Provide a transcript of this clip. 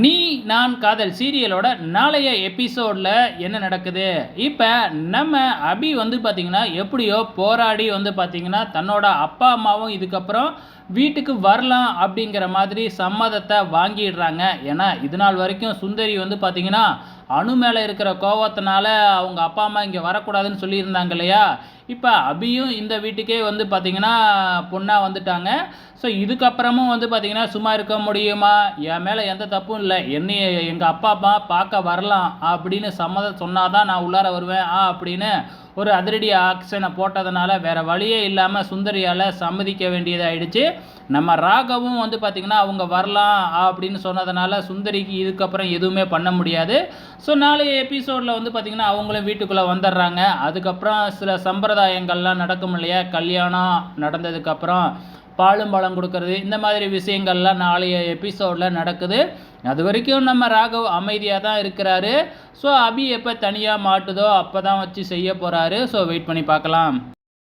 நீ நான் காதல் சீரியலோட நாளைய எபிசோடில் என்ன நடக்குது? இப்போ நம்ம அபி வந்து பார்த்திங்கன்னா எப்படியோ போராடி வந்து பார்த்திங்கன்னா தன்னோட அப்பா அம்மாவும் இதுக்கப்புறம் வீட்டுக்கு வரலாம் அப்படிங்கிற மாதிரி சம்மதத்தை வாங்கிடுறாங்க. ஏன்னா இது நாள் வரைக்கும் சுந்தரி வந்து பார்த்திங்கன்னா அணு மேலே இருக்கிற கோவத்தினால அவங்க அப்பா அம்மா இங்கே வரக்கூடாதுன்னு சொல்லியிருந்தாங்க இல்லையா? இப்போ அபியும் இந்த வீட்டுக்கே வந்து பார்த்திங்கன்னா பொண்ணாக வந்துட்டாங்க. ஸோ இதுக்கப்புறமும் வந்து பார்த்திங்கன்னா சும்மா இருக்க முடியுமா? என் மேலே எந்த தப்பும் இல்லை. என்னைய எங்கள் அப்பா அம்மா பார்க்க வரலாம் அப்படின்னு சம்மதம் சொன்னால் தான் நான் உள்ளார வருவேன் ஆ அப்படின்னு ஒரு அதிரடி ஆக்ஷனை போட்டதுனால வேறு வழியே இல்லாமல் சுந்தரியால் சம்மதிக்க வேண்டியதாகிடுச்சு நம்ம ராகவும் வந்து பார்த்திங்கன்னா அவங்க வரலாம் அப்படின்னு சொன்னதுனால சுந்தரிக்கு இதுக்கப்புறம் எதுவுமே பண்ண முடியாது. ஸோ நாளைய எபிசோடில் வந்து பார்த்திங்கன்னா அவங்களும் வீட்டுக்குள்ளே வந்துடுறாங்க அதுக்கப்புறம் சில சம்பிரதாயங்கள்லாம் நடக்கும் இல்லையா? கல்யாணம் நடந்ததுக்கப்புறம். பாலும் பழம் கொடுக்கறது. இந்த மாதிரி விஷயங்கள்லாம் நாளைய எபிசோடில் நடக்குது. அது வரைக்கும் நம்ம ராகவ் அமைதியாக தான் இருக்கிறாரு. ஸோ அபி எப்போ தனியாக மாட்டுதோ அப்போ தான் வச்சு செய்ய போகிறாரு ஸோ வெயிட் பண்ணி பார்க்கலாம்.